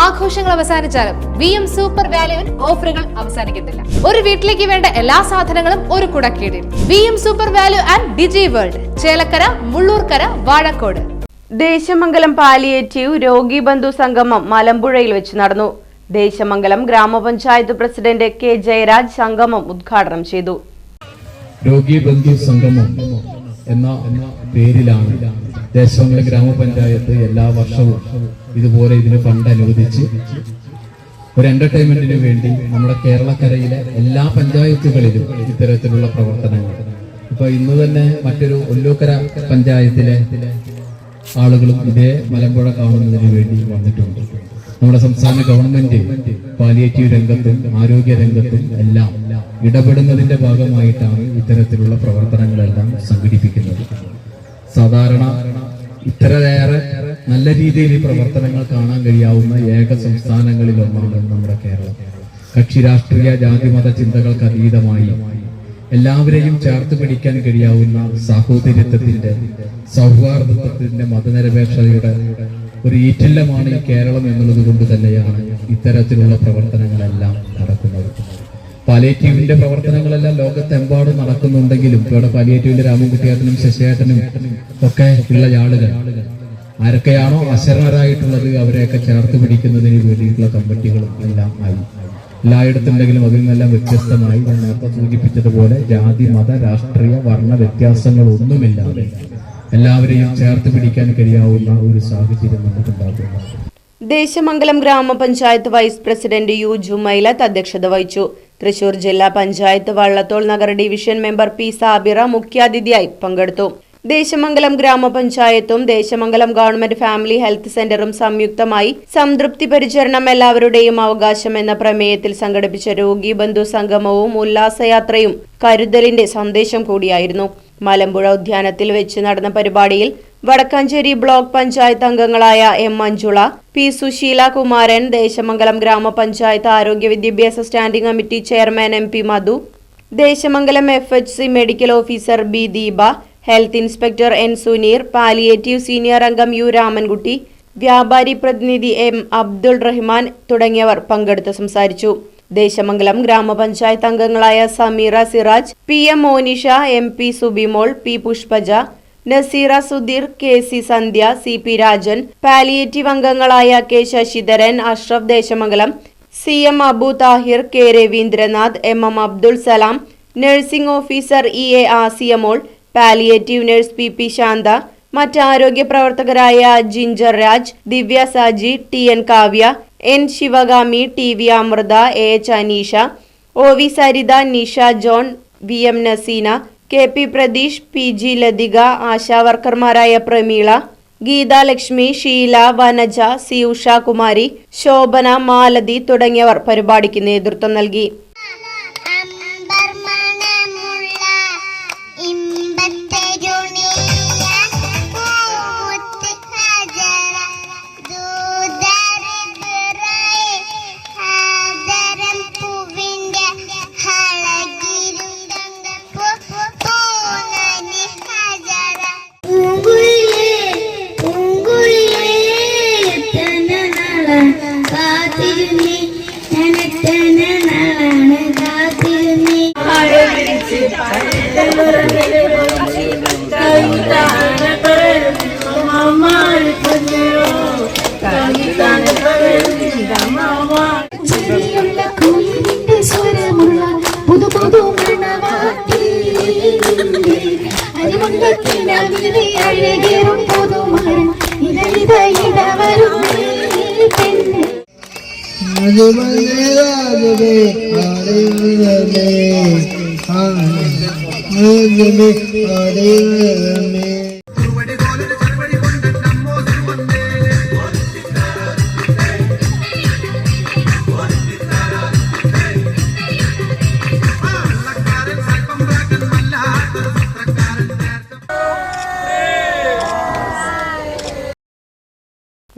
ആഘോഷങ്ങൾ അവസാനിച്ചാലും V M super വാല്യുവിൽ ഓഫറുകൾ അവസാനിക്കുന്നില്ല. ഒരു വീട്ടിലേക്ക് വേണ്ട എല്ലാ സാധനങ്ങളും ഒരു കുടക്കീടിൽ. V M super value and digi world Chelakkara Mullurkara Vazhakode. Desamangalam palliative രോഗി ബന്ധു സംഗമം മലമ്പുഴയിൽ വെച്ച് നടന്നു. ദേശമംഗലം ഗ്രാമപഞ്ചായത്ത് പ്രസിഡന്റ് കെ ജയരാജ് സംഗമം ഉദ്ഘാടനം ചെയ്തു. രോഗി ബന്ധു സംഗമം. എന്ന പേരിലാണ്. ദേശമംഗല ഗ്രാമപഞ്ചായത്ത് എല്ലാ വർഷവും ഇതുപോലെ ഇതിന് ഫണ്ട് അനുവദിച്ച് ഒരു എന്റർടൈൻമെന്റിന് വേണ്ടി നമ്മുടെ കേരളക്കരയിലെ എല്ലാ പഞ്ചായത്തുകളിലും ഇത്തരത്തിലുള്ള പ്രവർത്തനങ്ങൾ. ഇപ്പൊ ഇന്ന് തന്നെ മറ്റൊരു ഒല്ലൂക്കര പഞ്ചായത്തിലെ ആളുകളും ഇതേ മലമ്പുഴ കാണുന്നതിന് വേണ്ടി വന്നിട്ടുണ്ട്. നമ്മുടെ സംസ്ഥാന ഗവൺമെന്റ് പാലിയേറ്റീവ് രംഗത്തും ആരോഗ്യ രംഗത്തും എല്ലാം ഇടപെടുന്നതിന്റെ ഭാഗമായിട്ടാണ് ഇത്തരത്തിലുള്ള പ്രവർത്തനങ്ങളെല്ലാം സംഘടിപ്പിക്കുന്നത്. സാധാരണ ഇത്രയേറെ നല്ല രീതിയിൽ ഈ പ്രവർത്തനങ്ങൾ കാണാൻ കഴിയാവുന്ന ഏക സംസ്ഥാനങ്ങളിൽ ഒന്നാണ് നമ്മുടെ കേരളം. കക്ഷി രാഷ്ട്രീയ ജാതിമത ചിന്തകൾക്ക് അതീതമായി എല്ലാവരെയും ചേർത്ത് പിടിക്കാൻ കഴിയാവുന്ന സാഹോദര്യത്വത്തിന്റെ സൗഹാർദ്ദത്വത്തിന്റെ മതനിരപേക്ഷതയുടെ ഒരു ഈറ്റില്ലമാണ് ഈ കേരളം എന്നുള്ളത് കൊണ്ട് തന്നെയാണ് ഇത്തരത്തിലുള്ള പ്രവർത്തനങ്ങളെല്ലാം. പാലിയേറ്റീവിന്റെ പ്രവർത്തനങ്ങളെല്ലാം ലോകത്തെമ്പാടും നടക്കുന്നുണ്ടെങ്കിലും ഇവിടെ പാലിയേറ്റീവിന്റെ രാമൻകുട്ടിയേട്ടനും ശശിയേട്ടനും ഒക്കെ ഉള്ള ആളുകൾ. ആരൊക്കെയാണോ അശരണരായിട്ടുള്ളത് അവരെയൊക്കെ ചേർത്ത് പിടിക്കുന്നതിന് വേണ്ടിയിട്ടുള്ള കമ്മിറ്റികളും എല്ലാം ആയി. എല്ലായിടത്തുണ്ടെങ്കിലും അതിൽ നിന്നെല്ലാം വ്യത്യസ്തമായി ഞാൻ നേരത്തെ സൂചിപ്പിച്ചതുപോലെ ജാതി മത രാഷ്ട്രീയ വർണ വ്യത്യാസങ്ങളൊന്നുമില്ലാതെ എല്ലാവരെയും ചേർത്ത് പിടിക്കാൻ കഴിയാവുന്ന ഒരു സാഹചര്യം നമുക്കുണ്ടാകുന്നു ദേശമംഗലം ഗ്രാമപഞ്ചായത്ത് വൈസ് പ്രസിഡന്റ് യു ജുമൈലത്ത് അധ്യക്ഷത വഹിച്ചു. തൃശൂർ ജില്ലാ panchayat Vallathol Nagar division member P Sabira മുഖ്യാതിഥിയായി പങ്കെടുത്തു. ദേശമംഗലം ഗ്രാമപഞ്ചായത്തും ദേശമംഗലം ഗവൺമെന്റ് ഫാമിലി ഹെൽത്ത് സെന്ററും സംയുക്തമായി സംതൃപ്തി പരിചരണം എല്ലാവരുടെയും അവകാശം എന്ന പ്രമേയത്തിൽ സംഘടിപ്പിച്ച രോഗി ബന്ധു സംഗമവും ഉല്ലാസയാത്രയും കരുതലിന്റെ സന്ദേശം കൂടിയായിരുന്നു. മലമ്പുഴ ഉദ്യാനത്തിൽ വെച്ച് നടന്ന പരിപാടിയിൽ വടക്കാഞ്ചേരി ബ്ലോക്ക് പഞ്ചായത്ത് അംഗങ്ങളായ എം മഞ്ജുള പി സുശീല കുമാരൻ ദേശമംഗലം ഗ്രാമപഞ്ചായത്ത് ആരോഗ്യ വിദ്യാഭ്യാസ standing committee chairman M P Madhu Desamangalam F H C medical officer B Deepa health inspector N Suneer palliative senior അംഗം യു രാമൻകുട്ടി വ്യാപാരി പ്രതിനിധി എം അബ്ദുൾ റഹ്മാൻ തുടങ്ങിയവർ പങ്കെടുത്ത് സംസാരിച്ചു. ദേശമംഗലം ഗ്രാമപഞ്ചായത്ത് അംഗങ്ങളായ Sameera Siraj P M Monisha M P Subimol P Pushpaja Naseera Sudheer K C Sandhya C P Rajan palliative അംഗങ്ങളായ K Sasidharan Ashraf Desamangalam C M Abu Thahir K Raveendranath M M Abdul Salam nursing officer E A Asiyamol palliative nurse P P Shantha മറ്റ് ആരോഗ്യ പ്രവർത്തകരായ Ginger Raj Divya Saji T N Kavya N Sivagami T V Amritha A H Aneesha O V Saritha Nisha John V M Naseena K P Pratheesh P G Lathika ആശാവർക്കർമാരായ Prameela Geethalakshmi Sheela Vanaja C Ushakumari Shobhana Malathi തുടങ്ങിയവർ പരിപാടിക്ക് നേതൃത്വം നൽകി. ராஜவே அடைவதமே ஆஜமே அடைவதமே பிரகாரம்